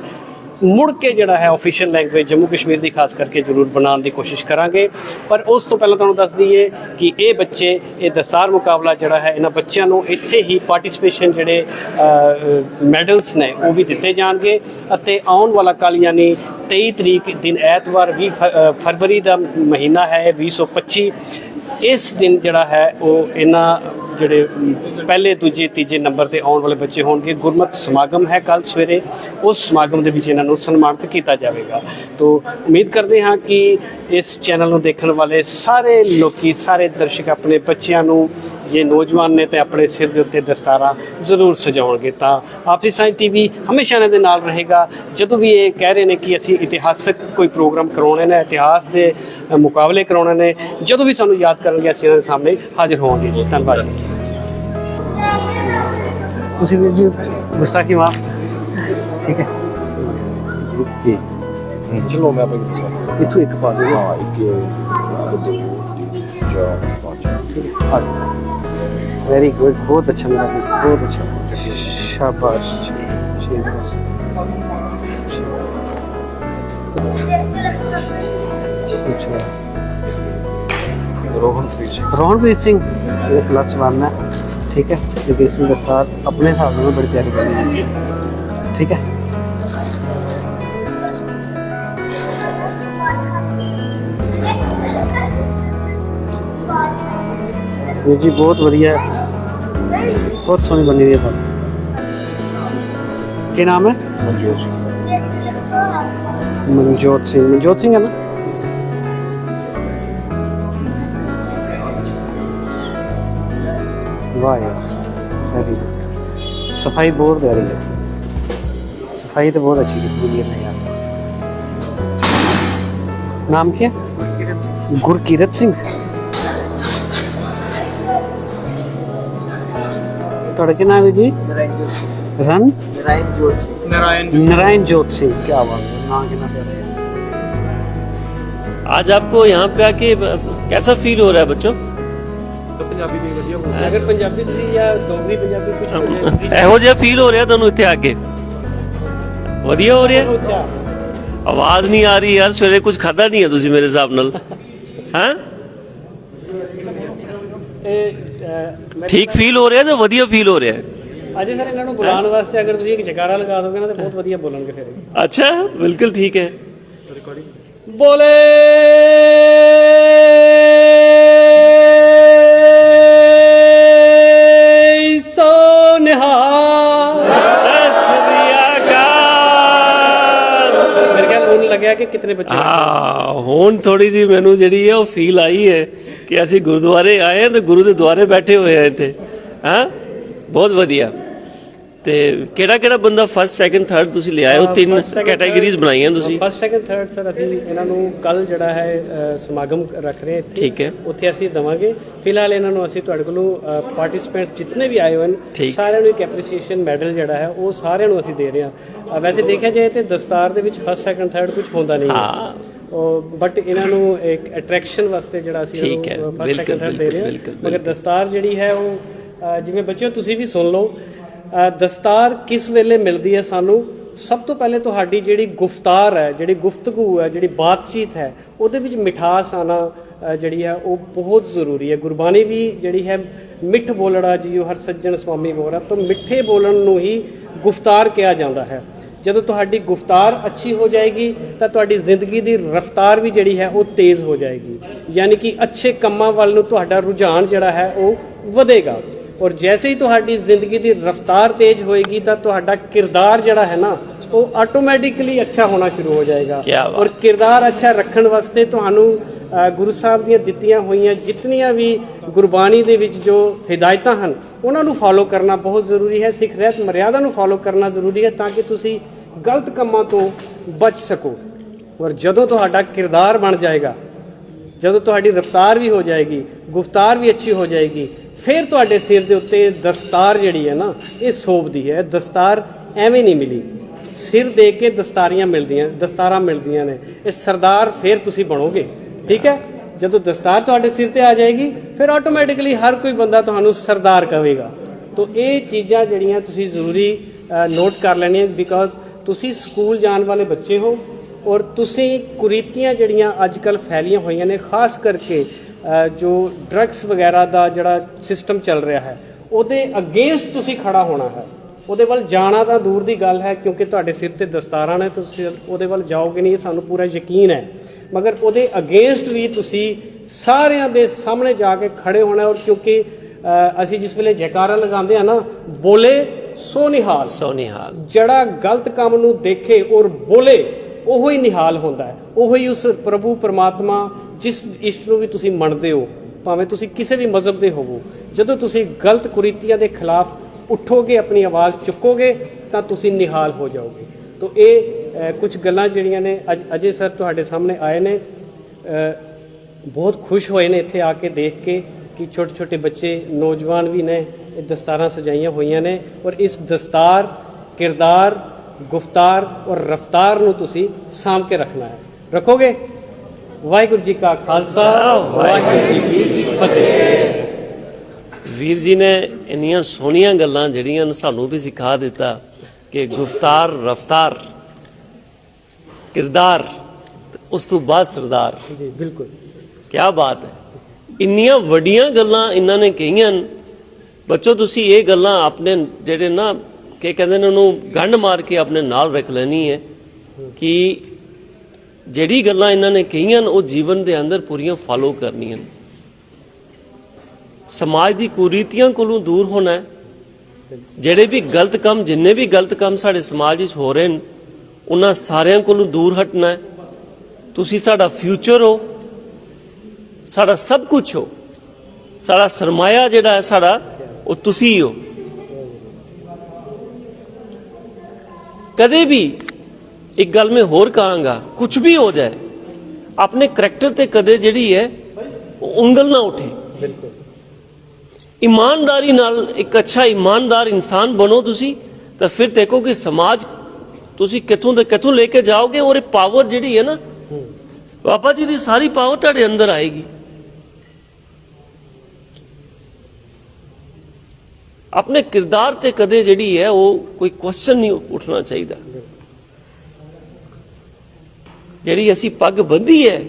ਮੁੜ ਕੇ ਜਿਹੜਾ ਹੈ ਆਫੀਸ਼ੀਅਲ ਲੈਂਗੁਏਜ ਜੰਮੂ ਕਸ਼ਮੀਰ ਦੀ ਖਾਸ ਕਰਕੇ ਜ਼ਰੂਰ ਬਣਾਉਣ ਦੀ ਕੋਸ਼ਿਸ਼ ਕਰਾਂਗੇ। ਪਰ ਉਸ ਤੋਂ ਪਹਿਲਾਂ ਤੁਹਾਨੂੰ ਦੱਸ ਦਈਏ ਕਿ ਇਹ ਬੱਚੇ, ਇਹ ਦਸਤਾਰ ਮੁਕਾਬਲਾ ਜਿਹੜਾ ਹੈ, ਇਹਨਾਂ ਬੱਚਿਆਂ ਨੂੰ ਇੱਥੇ ਹੀ ਪਾਰਟਿਸਿਪੇਸ਼ਨ ਜਿਹੜੇ ਮੈਡਲਸ ਨੇ, ਉਹ ਵੀ ਦਿੱਤੇ ਜਾਣਗੇ ਅਤੇ ਆਉਣ ਵਾਲਾ ਕੱਲ ਯਾਨੀ 23 ਤਰੀਕ ਦਿਨ ਐਤਵਾਰ 20 ਫ- ਫਰਵਰੀ ਦਾ ਮਹੀਨਾ ਹੈ 2025 ਇਸ ਦਿਨ ਜਿਹੜਾ ਹੈ ਉਹ ਇਹਨਾਂ ਜਿਹੜੇ ਪਹਿਲੇ, ਦੂਜੇ, ਤੀਜੇ ਨੰਬਰ ਤੇ ਆਉਣ ਵਾਲੇ ਬੱਚੇ ਹੋਣਗੇ। ਗੁਰਮਤ ਸਮਾਗਮ ਹੈ ਕੱਲ ਸਵੇਰੇ। ਉਸ ਸਮਾਗਮ ਦੇ ਵਿੱਚ ਇਹਨਾਂ ਨੂੰ ਸਨਮਾਨਿਤ ਕੀਤਾ ਜਾਵੇਗਾ। ਤੋਂ ਉਮੀਦ ਕਰਦੇ ਹਾਂ ਕਿ ਇਸ ਚੈਨਲ ਨੂੰ ਦੇਖਣ ਵਾਲੇ ਸਾਰੇ ਲੋਕੀ, ਸਾਰੇ ਦਰਸ਼ਕ ਆਪਣੇ ਬੱਚਿਆਂ ਨੂੰ ਜੇ ਨੌਜਵਾਨ ਨੇ ਤੇ ਆਪਣੇ ਸਿਰ ਦੇ ਉੱਤੇ ਦਸਤਾਰਾਂ ਜ਼ਰੂਰ ਸਜਾਉਣਗੇ ਤਾਂ ਆਪਸੀ ਸਾਇੰਸ ਟੀਵੀ ਹਮੇਸ਼ਾ ਇਹਨਾਂ ਦੇ ਨਾਲ ਰਹੇਗਾ। ਜਦੋਂ ਵੀ ਇਹ ਕਹਿ ਰਹੇ ਨੇ ਕਿ ਅਸੀਂ ਇਤਿਹਾਸਕ ਕੋਈ ਪ੍ਰੋਗਰਾਮ ਕਰਾਉਣੇ ਨੇ ਇਤਿਹਾਸ ਦੇ ਮੁਕਾਬਲੇ ਕਰਾਉਣੇ ਨੇ ਜਦੋਂ ਵੀ ਸਾਨੂੰ ਯਾਦ ਕਰਨਗੇ ਅਸੀਂ ਇਹਨਾਂ ਦੇ ਸਾਹਮਣੇ ਹਾਜ਼ਰ ਹੋਵਾਂਗੇ ਜੀ। ਧੰਨਵਾਦ ਜੀ। ਤੁਸੀਂ ਵੀਰ ਜੀ ਗੁਸਤਾਖੀ ਮਾਫ। ਠੀਕ ਹੈ। ਜੀ ਚਲੋ ਮੈਂ ਆਪੇ ਇੱਥੋਂ ਇੱਕ ਪਾ ਦਿਓ। ਹਾਂ ਇੱਕ ਵੈਰੀ ਗੁੱਡ ਬਹੁਤ ਅੱਛਾ ਮੇਰਾ ਵੀਰ, ਬਹੁਤ ਅੱਛਾ ਸ਼ਾਬਾਸ਼ ਸ਼ਾਬਾਸ਼ ਅੱਛਾ ਰੋਹਨਪ੍ਰੀਤ ਸਿੰਘ ਰੋਹਨਪ੍ਰੀਤ ਸਿੰਘ ਇਹ ਪਲੱਸ 1 ਹੈ ਠੀਕ ਹੈ ਜਗਦੀਸ਼ ਸਿੰਘ ਦਸਤਾਰ ਆਪਣੇ ਹਿਸਾਬ ਨਾਲ ਬੜੀ ਤਿਆਰੀ ਕਰ ਵੀਰ ਜੀ ਬਹੁਤ ਵਧੀਆ ਹੈ ਬਹੁਤ ਸੋਹਣੀ ਬਣੀ ਹੋਈ ਹੈ ਪਰ ਕੀ ਨਾਮ ਹੈ ਮਨਜੋਤ ਸਿੰਘ ਮਨਜੋਤ ਸਿੰਘ ਮਨਜੋਤ ਸਿੰਘ ਹੈ ਨਾ ਵਾਹ ਯਾਰ ਵੈਰੀ ਗੁੱਡ ਸਫਾਈ ਬਹੁਤ ਪਿਆਰੀ ਹੈ ਸਫਾਈ तो बहुत अच्छी की हुई है यार नाम क्या गुरकीरत सिंह ਤੁਹਾਡਾ ਕੀ ਨਾਮ ਹੈ ਜੀ ਰਨ ਨਾਰਾਇਣ ਜੋਤ ਸਿੰਘ ਨਾਰਾਇਣ नारायण जोत सिंह क्या बात है नाम कितना प्यारा है आज आपको यहाँ पे आके कैसा फील हो रहा है बच्चों ਪੰਜਾਬੀ ਦੀ ਵਧੀਆ ਅਗਰ ਪੰਜਾਬੀ ਤੁਸੀਂ ਜਾਂ ਦੋਗਰੀ ਪੰਜਾਬੀ ਕੁਝ ਹੋ ਜਾਏ ਇਹੋ ਜਿਹਾ ਫੀਲ ਹੋ ਰਿਹਾ ਤੁਹਾਨੂੰ ਇੱਥੇ ਆ ਕੇ ਵਧੀਆ ਹੋ ਰਿਹਾ ਉੱਚਾ ਆਵਾਜ਼ ਨਹੀਂ ਆ ਰਹੀ ਯਾਰ ਸਵੇਰੇ ਕੁਝ ਖਾਦਾ ਨਹੀਂ ਹੈ ਤੁਸੀਂ ਮੇਰੇ ਹਿਸਾਬ ਨਾਲ ਹਾਂ ਇਹ ਅਹ, ਮੈਂ- ਠੀਕ ਫੀਲ ਹੋ ਰਿਹਾ ਤੇ ਵਧੀਆ ਫੀਲ ਹੋ ਰਿਹਾ? ਅਜੇ ਸਰ ਇਹਨਾਂ ਨੂੰ ਬੁਲਾਉਣ ਵਾਸਤੇ ਅਗਰ ਤੁਸੀਂ ਇੱਕ ਜਕਾਰਾ ਲਗਾ ਦੋਗੇ ਨਾ ਤਾਂ ਬਹੁਤ ਵਧੀਆ ਬੋਲਣਗੇ ਫਿਰ। ਅੱਛਾ ਬਿਲਕੁਲ ਠੀਕ ਹੈ। ਬੋਲੇ। ਲੱਗਿਆ ਕਿ ਕਿਤਨੇ ਬੱਚੇ? ਹਾਂ ਹੁਣ ਥੋੜੀ ਜੀ ਮੈਨੂੰ ਜਿਹੜੀ ਹੈ ਉਹ ਫੀਲ ਆਈ ਹੈ। ਕਿ ਅਸੀਂ ਗੁਰਦੁਆਰੇ ਆਏ ਹਾਂ ਤੇ ਗੁਰੂ ਦੇ ਦੁਆਰੇ ਬੈਠੇ ਹੋਏ ਆ ਇੱਥੇ। ਹਾਂ? ਬਹੁਤ ਵਧੀਆ। ਤੇ ਕਿਹੜਾ ਕਿਹੜਾ ਬੰਦਾ ਫਸਟ ਸੈਕੰਡ ਥਰਡ ਤੁਸੀਂ ਲਿਆਏ? ਹੋ ਤਿੰਨ ਕੈਟਾਗਰੀਜ਼ ਬਣਾਈਆਂ ਤੁਸੀਂ। ਫਸਟ ਸੈਕੰਡ ਥਰਡ ਸਰ ਅਸੀਂ ਇਹਨਾਂ ਨੂੰ ਕੱਲ ਜਿਹੜਾ ਹੈ ਸਮਾਗਮ ਰੱਖ ਰਹੇ ਹਾਂ ਇੱਥੇ। ਠੀਕ ਹੈ। ਉੱਥੇ ਅਸੀਂ ਦਵਾਂਗੇ। ਫਿਲਹਾਲ ਇਹਨਾਂ ਨੂੰ ਅਸੀਂ ਤੁਹਾਡੇ ਕੋਲੋਂ ਪਾਰਟਿਸਿਪੈਂਟਸ ਜਿੰਨੇ ਵੀ ਆਏ ਠੀਕ। ਸਾਰਿਆਂ ਨੂੰ ਇੱਕ ਐਪਰੀਸੀਏਸ਼ਨ ਮੈਡਲ ਜਿਹੜਾ ਹੈ ਉਹ ਸਾਰਿਆਂ ਨੂੰ ਅਸੀਂ ਦੇ ਰਹੇ ਹਾਂ। ਵੈਸੇ ਦੇਖਿਆ ਜਾਏ ਤੇ ਦਸਤਾਰ ਦੇ ਵਿੱਚ ਫਸਟ ਸੈਕੰਡ ਥਰਡ ਕੁਝ ਹੁੰਦਾ ਨਹੀਂ ਹਾਂ। ਉਹ ਬਟ ਇਹਨਾਂ ਨੂੰ ਇੱਕ ਅਟਰੈਕਸ਼ਨ ਵਾਸਤੇ ਜਿਹੜਾ ਅਸੀਂ ਫਸਟ ਸੈਕੰਡ ਥਰਡ ਦੇ ਰਹੇ ਹਾਂ। ਮਗਰ ਦਸਤਾਰ ਜਿਹੜੀ ਹੈ ਉਹ ਜਿਵੇਂ ਬੱਚਿਓ ਤੁਸੀਂ ਵੀ ਸੁਣ ਲਓ। ਦਸਤਾਰ ਕਿਸ ਵੇਲੇ ਮਿਲਦੀ ਹੈ ਸਾਨੂੰ? ਸਭ ਤੋਂ ਪਹਿਲੇ ਤੁਹਾਡੀ ਜਿਹੜੀ ਗੁਫਤਾਰ ਹੈ ਜਿਹੜੀ ਗੁਫ਼ਤਗੂ ਹੈ ਜਿਹੜੀ ਬਾਤਚੀਤ ਹੈ ਉਹਦੇ ਵਿੱਚ ਮਿਠਾਸ ਆਣਾ ਜਿਹੜੀ ਹੈ ਉਹ ਬਹੁਤ ਜ਼ਰੂਰੀ ਹੈ। ਗੁਰਬਾਣੀ ਵੀ ਜਿਹੜੀ ਹੈ ਮਿੱਠ ਬੋਲੜਾ ਜੀਓ ਹਰ ਸੱਜਣ ਸੁਆਮੀ ਮੋਰਾ ਤੋਂ ਮਿੱਠੇ ਬੋਲਣ ਨੂੰ ਹੀ ਗੁਫਤਾਰ ਕਿਹਾ ਜਾਂਦਾ ਹੈ। ਜਦੋਂ ਤੁਹਾਡੀ ਗੁਫਤਾਰ ਅੱਛੀ ਹੋ ਜਾਏਗੀ ਤਾਂ ਤੁਹਾਡੀ ਜ਼ਿੰਦਗੀ ਦੀ ਰਫ਼ਤਾਰ ਵੀ ਜਿਹੜੀ ਹੈ ਉਹ ਤੇਜ਼ ਹੋ ਜਾਏਗੀ। ਯਾਨੀ ਕਿ ਅੱਛੇ ਕੰਮਾਂ ਵੱਲ ਨੂੰ ਤੁਹਾਡਾ ਰੁਝਾਨ ਜਿਹੜਾ ਹੈ ਉਹ ਵਧੇਗਾ। ਔਰ ਜੈਸੇ ਹੀ ਤੁਹਾਡੀ ਜ਼ਿੰਦਗੀ ਦੀ ਰਫ਼ਤਾਰ ਤੇਜ਼ ਹੋਏਗੀ ਤਾਂ ਤੁਹਾਡਾ ਕਿਰਦਾਰ ਜਿਹੜਾ ਹੈ ਨਾ ਉਹ ਆਟੋਮੈਟਿਕਲੀ ਅੱਛਾ ਹੋਣਾ ਸ਼ੁਰੂ ਹੋ ਜਾਏਗਾ। ਔਰ ਕਿਰਦਾਰ ਅੱਛਾ ਰੱਖਣ ਵਾਸਤੇ ਤੁਹਾਨੂੰ ਗੁਰੂ ਸਾਹਿਬ ਦੀਆਂ ਦਿੱਤੀਆਂ ਹੋਈਆਂ ਜਿਤਨੀਆਂ ਵੀ ਗੁਰਬਾਣੀ ਦੇ ਵਿੱਚ ਜੋ ਹਿਦਾਇਤਾਂ ਹਨ ਉਹਨਾਂ ਨੂੰ ਫਾਲੋ ਕਰਨਾ ਬਹੁਤ ਜ਼ਰੂਰੀ ਹੈ। ਸਿੱਖ ਰਹਿਤ ਮਰਿਆਦਾ ਨੂੰ ਫਾਲੋ ਕਰਨਾ ਜ਼ਰੂਰੀ ਹੈ ਤਾਂ ਕਿ ਤੁਸੀਂ ਗਲਤ ਕੰਮਾਂ ਤੋਂ ਬਚ ਸਕੋ। ਔਰ ਜਦੋਂ ਤੁਹਾਡਾ ਕਿਰਦਾਰ ਬਣ ਜਾਏਗਾ, ਜਦੋਂ ਤੁਹਾਡੀ ਰਫਤਾਰ ਵੀ ਹੋ ਜਾਏਗੀ, ਗੁਫਤਾਰ ਵੀ ਅੱਛੀ ਹੋ ਜਾਏਗੀ, ਫਿਰ ਤੁਹਾਡੇ ਸਿਰ ਦੇ ਉੱਤੇ ਦਸਤਾਰ ਜਿਹੜੀ ਹੈ ਨਾ, ਇਹ ਸੋਭਦੀ ਹੈ। ਦਸਤਾਰ ਐਵੇਂ ਨਹੀਂ ਮਿਲੀ। ਸਿਰ ਦੇ ਕੇ ਦਸਤਾਰੀਆਂ ਮਿਲਦੀਆਂ, ਦਸਤਾਰਾਂ ਮਿਲਦੀਆਂ ਨੇ। ਇਹ ਸਰਦਾਰ ਫਿਰ ਤੁਸੀਂ ਬਣੋਗੇ, ਠੀਕ ਹੈ? ਜਦੋਂ ਦਸਤਾਰ ਤੁਹਾਡੇ ਸਿਰ ਤੇ ਆ ਜਾਏਗੀ, ਫਿਰ ਆਟੋਮੈਟਿਕਲੀ ਹਰ ਕੋਈ ਬੰਦਾ ਤੁਹਾਨੂੰ ਸਰਦਾਰ ਕਹੇਗਾ ਤੋ ਇਹ ਚੀਜ਼ਾਂ ਜਿਹੜੀਆਂ ਤੁਸੀਂ ਜ਼ਰੂਰੀ ਨੋਟ ਕਰ ਲੈਣੀਆਂ ਬਿਕਾਜ਼ ਤੁਸੀਂ ਸਕੂਲ ਜਾਣ ਵਾਲੇ ਬੱਚੇ ਹੋ ਔਰ ਤੁਸੀਂ ਕੁਰੀਤੀਆਂ ਜਿਹੜੀਆਂ ਅੱਜ ਕੱਲ ਫੈਲੀਆਂ ਹੋਈਆਂ ਨੇ, ਖਾਸ ਕਰਕੇ ਜੋ ਡਰੱਗਸ ਵਗੈਰਾ ਦਾ ਜਿਹੜਾ ਸਿਸਟਮ ਚੱਲ ਰਿਹਾ ਹੈ, ਉਹਦੇ ਅਗੇਂਸਟ ਤੁਸੀਂ ਖੜਾ ਹੋਣਾ ਹੈ। ਉਹਦੇ ਵੱਲ ਜਾਣਾ ਤਾਂ ਦੂਰ ਦੀ ਗੱਲ ਹੈ, ਕਿਉਂਕਿ ਤੁਹਾਡੇ ਸਿਰ ਤੇ ਦਸਤਾਰਾਂ ਨੇ, ਤੁਸੀਂ ਉਹਦੇ ਵੱਲ ਜਾਓਗੇ ਨਹੀਂ, ਇਹ ਸਾਨੂੰ ਪੂਰਾ ਯਕੀਨ ਹੈ। ਮਗਰ ਉਹਦੇ ਅਗੇਂਸਟ ਵੀ ਤੁਸੀਂ ਸਾਰਿਆਂ ਦੇ ਸਾਹਮਣੇ ਜਾ ਕੇ ਖੜੇ ਹੋਣਾ ਔਰ ਕਿਉਂਕਿ ਅਸੀਂ ਜਿਸ ਵੇਲੇ ਜੈਕਾਰਾ ਲਗਾਉਂਦੇ ਆ ਨਾ, ਬੋਲੇ ਸੋ ਨਿਹਾਲ ਸੋ ਨਿਹਾਲ ਜਿਹੜਾ ਗਲਤ ਕੰਮ ਨੂੰ ਦੇਖੇ ਔਰ ਬੋਲੇ ਉਹੋ ਹੀ ਨਿਹਾਲ ਹੁੰਦਾ ਹੈ। ਉਹੋ ਹੀ ਉਸ ਪ੍ਰਭੂ ਪਰਮਾਤਮਾ ਜਿਸ ਇਸ਼ਟ ਨੂੰ ਵੀ ਤੁਸੀਂ ਮੰਨਦੇ ਹੋ ਭਾਵੇਂ ਤੁਸੀਂ ਕਿਸੇ ਵੀ ਮਜ਼ਹਬ ਦੇ ਹੋਵੋ। ਜਦੋਂ ਤੁਸੀਂ ਗਲਤ ਕੁਰੀਤੀਆਂ ਦੇ ਖਿਲਾਫ ਉੱਠੋਗੇ ਆਪਣੀ ਆਵਾਜ਼ ਚੁੱਕੋਗੇ ਤਾਂ ਤੁਸੀਂ ਨਿਹਾਲ ਹੋ ਜਾਓਗੇ। ਤੋ ਇਹ ਕੁਝ ਗੱਲਾਂ ਜਿਹੜੀਆਂ ਨੇ ਅੱਜ ਅਜੇ ਸਰ ਤੁਹਾਡੇ ਸਾਹਮਣੇ ਆਏ ਨੇ। ਬਹੁਤ ਖੁਸ਼ ਹੋਏ ਨੇ ਇੱਥੇ ਆ ਕੇ ਦੇਖ ਕੇ ਕਿ ਛੋਟੇ ਛੋਟੇ ਬੱਚੇ ਨੌਜਵਾਨ ਵੀ ਨੇ। ਦਸਤਾਰਾਂ ਸਜਾਈਆਂ ਹੋਈਆਂ ਨੇ ਔਰ ਇਸ ਦਸਤਾਰ ਕਿਰਦਾਰ ਗੁਫਤਾਰ ਔਰ ਰਫਤਾਰ ਨੂੰ ਤੁਸੀਂ ਸਾਂਭ ਕੇ ਰੱਖਣਾ ਹੈ। ਰੱਖੋਗੇ? ਵਾਹਿਗੁਰੂ ਜੀ ਕਾ ਖਾਲਸਾ ਵਾਹਿਗੁਰੂ ਜੀ ਕੀ ਫਤਿਹ। ਵੀਰ ਜੀ ਨੇ ਇੰਨੀਆਂ ਸੋਹਣੀਆਂ ਗੱਲਾਂ ਜਿਹੜੀਆਂ ਸਾਨੂੰ ਵੀ ਸਿਖਾ ਦਿੱਤਾ ਕਿ ਗੁਫਤਾਰ ਰਫਤਾਰ ਕਿਰਦਾਰ ਉਸ ਤੋਂ ਬਾਅਦ ਸਰਦਾਰ। ਜੀ ਬਿਲਕੁਲ। ਕੀ ਬਾਤ ਹੈ। ਇੰਨੀਆਂ ਵੱਡੀਆਂ ਗੱਲਾਂ ਇਹਨਾਂ ਨੇ ਕਹੀਆਂ। ਬੱਚੋ ਤੁਸੀਂ ਇਹ ਗੱਲਾਂ ਆਪਣੇ ਜਿਹੜੇ ਨਾ ਕਿ ਕਹਿੰਦੇ ਨੇ ਉਹਨੂੰ ਗੰਢ ਮਾਰ ਕੇ ਆਪਣੇ ਨਾਲ ਰੱਖ ਲੈਣੀ ਹੈ ਕਿ ਜਿਹੜੀ ਗੱਲਾਂ ਇਹਨਾਂ ਨੇ ਕਹੀਆਂ ਨੇ, ਉਹ ਜੀਵਨ ਦੇ ਅੰਦਰ ਪੂਰੀਆਂ ਫਾਲੋ ਕਰਨੀਆਂ ਸਮਾਜ ਦੀ ਕੁਰੀਤੀਆਂ ਕੋਲੋਂ ਦੂਰ ਹੋਣਾ ਜਿਹੜੇ ਵੀ ਗਲਤ ਕੰਮ ਜਿੰਨੇ ਵੀ ਗਲਤ ਕੰਮ ਸਾਡੇ ਸਮਾਜ ਵਿੱਚ ਹੋ ਰਹੇ ਨੇ ਉਹਨਾਂ ਸਾਰਿਆਂ ਕੋਲੋਂ ਦੂਰ ਹਟਣਾ ਹੈ। ਤੁਸੀਂ ਸਾਡਾ ਫਿਊਚਰ ਹੋ। ਸਾਡਾ ਸਭ ਕੁਝ ਹੋ। ਸਾਡਾ ਸਰਮਾਇਆ ਜਿਹੜਾ ਹੈ ਸਾਡਾ ਉਹ ਤੁਸੀਂ ਹੀ। ਕਦੇ ਵੀ ਇੱਕ ਗੱਲ ਮੈਂ ਹੋਰ ਕਹਾਂਗਾ ਕੁਝ ਵੀ ਹੋ ਜਾਏ ਆਪਣੇ ਕਰੈਕਟਰ ਤੇ ਕਦੇ ਜਿਹੜੀ ਹੈ ਉਹ ਉਂਗਲ ਨਾ ਉਠੇ। ਇਮਾਨਦਾਰੀ ਨਾਲ ਇੱਕ ਅੱਛਾ ਇਮਾਨਦਾਰ ਇਨਸਾਨ ਬਣੋ ਤੁਸੀਂ ਤਾਂ ਫਿਰ ਦੇਖੋ ਕਿ ਸਮਾਜ ਤੁਸੀਂ ਕਿੱਥੋਂ ਦੇ ਕਿੱਥੋਂ ਲੈ ਕੇ ਜਾਓਗੇ ਔਰ ਇਹ ਪਾਵਰ ਜਿਹੜੀ ਹੈ ਨਾ ਬਾਬਾ ਜੀ ਦੀ ਸਾਰੀ ਪਾਵਰ ਤੁਹਾਡੇ ਅੰਦਰ ਆਏਗੀ। ਆਪਣੇ ਕਿਰਦਾਰ ਤੇ ਕਦੇ ਜਿਹੜੀ ਹੈ ਉਹ ਕੋਈ ਕੁਐਸਚਨ ਨਹੀਂ ਉੱਠਣਾ ਚਾਹੀਦਾ। ਜਿਹੜੀ ਅਸੀਂ ਪੱਗ ਬੰਦੀ ਹੈ,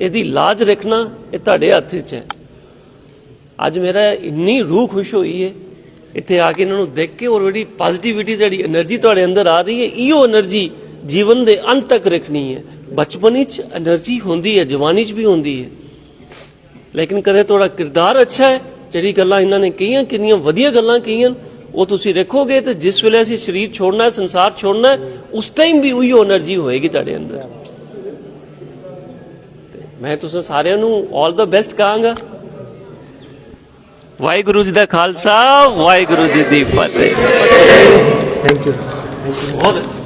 ਇਹਦੀ ਲਾਜ ਰੱਖਣਾ ਇਹ ਤੁਹਾਡੇ ਹੱਥ 'ਚ ਹੈ। ਅੱਜ ਮੇਰਾ ਇੰਨੀ ਰੂਹ ਖੁਸ਼ ਹੋਈ ਹੈ, ਇੱਥੇ ਆ ਕੇ ਇਹਨਾਂ ਨੂੰ ਦੇਖ ਕੇ ਔਰ ਜਿਹੜੀ ਪੋਜ਼ਿਟਿਵਿਟੀ ਜਿਹੜੀ એનર્ਜੀ ਤੁਹਾਡੇ ਅੰਦਰ ਆ ਰਹੀ ਹੈ, ਇਹੋ એનર્ਜੀ ਜੀਵਨ ਦੇ ਅੰਤ ਤੱਕ ਰੱਖਣੀ ਹੈ। ਬਚਪਨ ਵਿੱਚ એનર્ਜੀ ਹੁੰਦੀ ਹੈ, ਜਵਾਨੀ 'ਚ ਵੀ ਹੁੰਦੀ ਹੈ। ਲੇਕਿਨ ਕਦੇ ਤੁਹਾਡਾ ਕਿਰਦਾਰ ਅੱਛਾ ਹੈ ਜਿਹੜੀ ਗੱਲਾਂ ਇਹਨਾਂ ਨੇ ਕਹੀਆਂ ਕਿੰਨੀਆਂ ਵਧੀਆ ਗੱਲਾਂ ਕਹੀਆਂ ਉਹ ਤੁਸੀਂ ਰੱਖੋਗੇ ਤੇ ਜਿਸ ਵੇਲੇ ਅਸੀਂ ਸਰੀਰ ਛੋੜਨਾ ਹੈ ਸੰਸਾਰ ਛੋੜਨਾ ਹੈ ਉਸ ਟਾਈਮ ਵੀ ਉਹੀ એનર્ਜੀ ਹੋਏਗੀ ਤੁਹਾਡੇ ਅੰਦਰ। ਮੈਂ ਤੁਸੀਂ ਸਾਰਿਆਂ ਨੂੰ ਆਲ ਦਾ ਬੈਸਟ ਕਹਾਂਗਾ। ਵਾਹਿਗੁਰੂ ਜੀ ਦਾ ਖਾਲਸਾ ਵਾਹਿਗੁਰੂ ਜੀ ਦੀ ਫਤਿਹ। ਥੈਂਕ ਯੂ ਬਹੁਤ ਅੱਛਾ।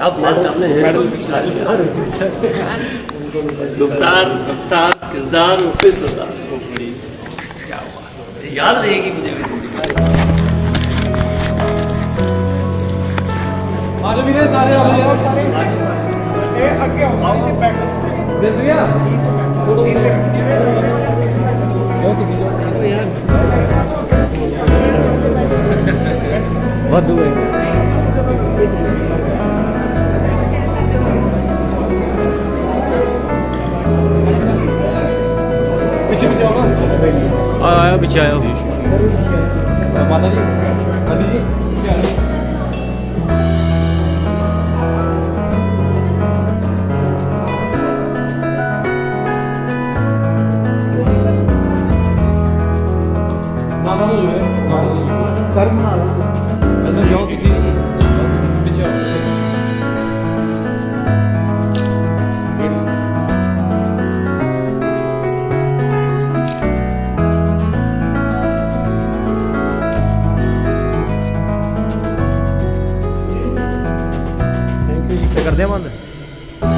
ਆਪ ਬਾਤ ਆਪਨੇ ਮੈਡਮ ਗੁਫਤਾਰ ਗੁਫਤਾਰ ਕਿਰਦਾਰ ਫਿਸਲਦਾਰ याद रहेगी मुझे वादू है Bizi bize alır mısın? ਆਇਆ ਪਿੱਛੇ ਆਇਆ ਮਾਤਾ ਜੀ। ਹਾਂਜੀ ਜੀ।